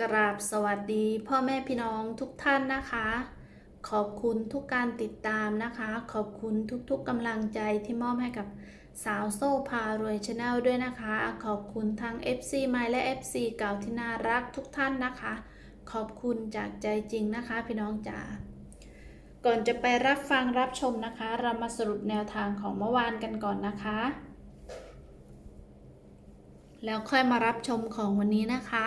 กราบสวัสดีพ่อแม่พี่น้องทุกท่านนะคะ ขอบคุณทุกการติดตามนะคะ ขอบคุณทุกๆกำลังใจที่มอบให้กับสาวโซ่พารวยชาแนลด้วยนะคะ ขอบคุณทั้ง FC ใหม่และ FC เก่าที่น่ารักทุกท่านนะคะ ขอบคุณจากใจจริงนะคะ พี่น้องจ๋าก่อนจะไปรับฟังรับชมนะคะ เรามาสรุปแนวทางของเมื่อวานกันก่อนนะคะ แล้วค่อยมารับชมของวันนี้นะคะ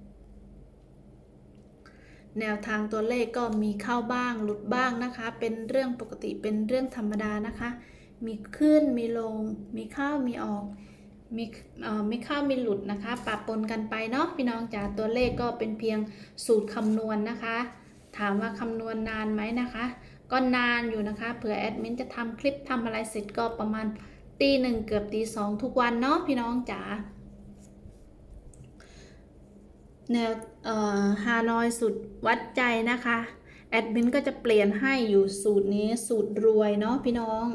แนวทางตัวเลขก็มีเข้าบ้างหลุดบ้างนะคะ เป็นเรื่องปกติเป็นเรื่องธรรมดานะคะ มีขึ้นมีลง มีเข้ามีออก มีเอ่อมีเข้ามีหลุดนะคะปะปนกันไปเนาะพี่น้องจ๋าตัวเลขก็เป็นเพียงสูตรคำนวณนะคะ ถามว่าคำนวณนานไหมนะคะ ก็นานอยู่นะคะเผื่อแอดมินจะทำคลิปทำอะไรเสร็จก็ประมาณตีหนึ่งเกือบตีสองทุกวันเนาะพี่น้องจ๋า แนวฮานอยสูตรวัดใจนะคะ แอดมินก็จะเปลี่ยนให้อยู่สูตรนี้สูตรรวยเนาะพี่น้อง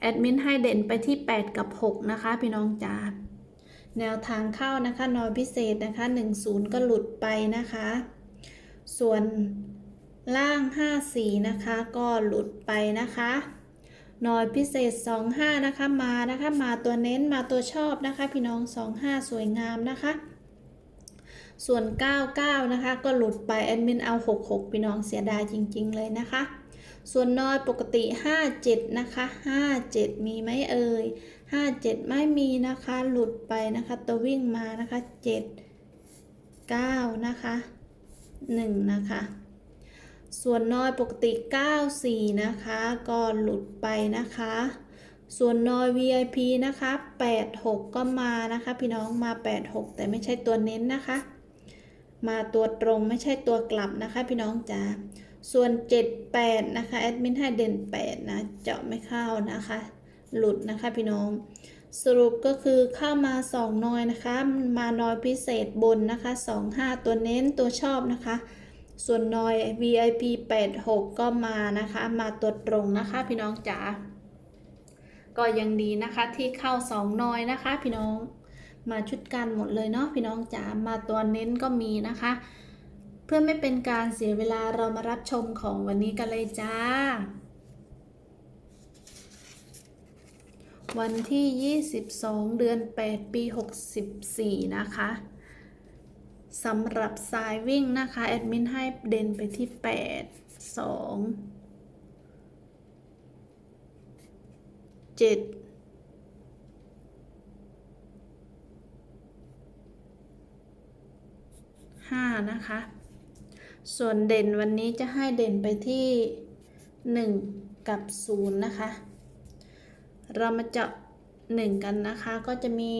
แอดมินให้เด่นไปที่ 8 กับ 6 นะคะ พี่น้องจ๋าแนวทางเข้านะคะนอยพิเศษนะคะ 10 ก็หลุดไปนะคะ ส่วนล่าง 54 นะคะก็หลุดไปนะคะนอยพิเศษ 25 นะคะมานะคะ มาตัวเน้นมาตัวชอบนะคะ พี่น้อง 25 สวยงามนะคะ ส่วน 99 นะคะ ก็หลุดไปแอดมินเอา 66 พี่น้องเสียดายจริง ๆ เลยนะคะ ส่วนน้อยปกติ 57 นะคะ 57 มีไหมเอ่ย 57 ไม่มีนะคะ หลุดไปนะคะ ตัววิ่งมานะคะ 7 9 นะคะ 1 นะคะ ส่วนน้อยปกติ 94 นะคะ ก็หลุดไปนะคะส่วนน้อย VIP นะคะ 86 ก็มานะคะ พี่น้องมา 86 แต่ไม่ใช่ตัวเน้นนะคะ มาตัวตรงไม่ใช่ตัวกลับนะคะพี่น้องจ๋าส่วน 78 นะคะแอดมินให้เด่น 8 นะ เจาะไม่เข้านะคะ หลุดนะคะพี่น้อง สรุปก็คือเข้ามา 2 น้อยนะคะ มาน้อยพิเศษบนนะคะ 25 ตัวเน้นตัวชอบนะคะ ส่วนน้อย VIP 86 ก็มานะคะ มาตัวตรงนะคะพี่น้องจ๋าก็ยังดีนะคะที่เข้า 2 น้อยนะคะพี่น้อง มาชุดกันหมดเลยเนาะพี่น้องจ๋ามาตัวเน้นก็มีนะคะ เพื่อไม่เป็นการเสียเวลาเรามารับชมของวันนี้กันเลยจ้า วันที่ 22 เดือน 8 ปี 64 นะคะสำหรับสายวิ่งนะคะ แอดมินให้เด่นไปที่ 8 2 7 5 นะคะ ส่วนเด่นวันนี้จะให้เด่นไปที่ 1 กับ 0 นะคะ เรามาเจาะ 1 กันนะคะ ก็จะมี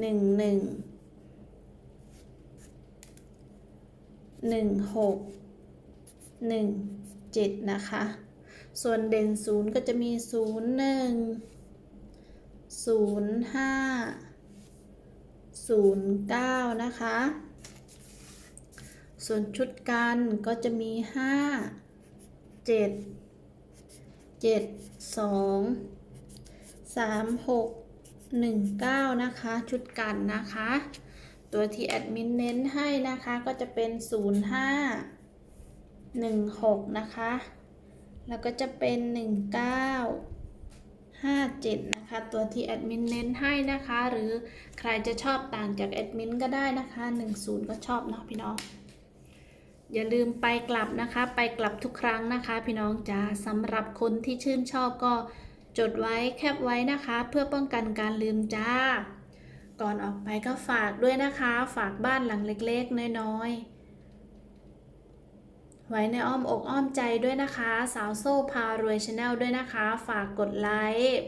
1 1 1 6 1 7 นะคะ ส่วนเด่น 0 ก็จะมี 0 1 0 5 0 9 นะคะ ส่วนชุดกันก็จะมี 5 7 7 2 3 6 1 9 นะคะ ชุดกันนะคะ ตัวที่แอดมินเน้นให้นะคะก็จะเป็น 0 5 1 6 นะคะ แล้วก็จะเป็น 1 9 5 7 นะคะ ตัวที่แอดมินเน้นให้นะคะ หรือใครจะชอบต่างจากแอดมินก็ได้นะคะ 1 0 ก็ชอบเนาะพี่น้อง อย่าลืมไปกลับนะคะ ไปกลับทุกครั้งนะคะ พี่น้องจ๋าสำหรับคนที่ชื่นชอบก็จดไว้แคปไว้นะคะ เพื่อป้องกันการลืมจ้า ก่อนออกไปก็ฝากด้วยนะคะ ฝากบ้านหลังเล็กๆ น้อยๆ ไว้ในอ้อมอกอ้อมใจด้วยนะคะ สาวโซ่พารวยชาแนลด้วยนะคะ ฝากกดไลค์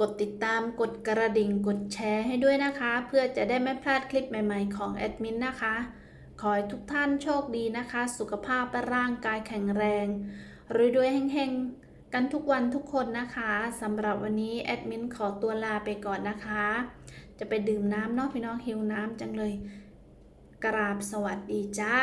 กดติดตามกดกระดิ่งกดแชร์ให้ด้วยนะคะ เพื่อจะได้ไม่พลาดคลิปใหม่ ๆ ของแอดมินนะคะ ขอให้ทุกท่านโชคดีนะคะ สุขภาพและร่างกายแข็งแรงรวยด้วยแห่งๆ กันทุกวันทุกคนนะคะสำหรับวันนี้แอดมินขอตัวลาไปก่อนนะคะ จะไปดื่มน้ำเนาะพี่น้องหิวน้ำจังเลย กราบสวัสดีจ้า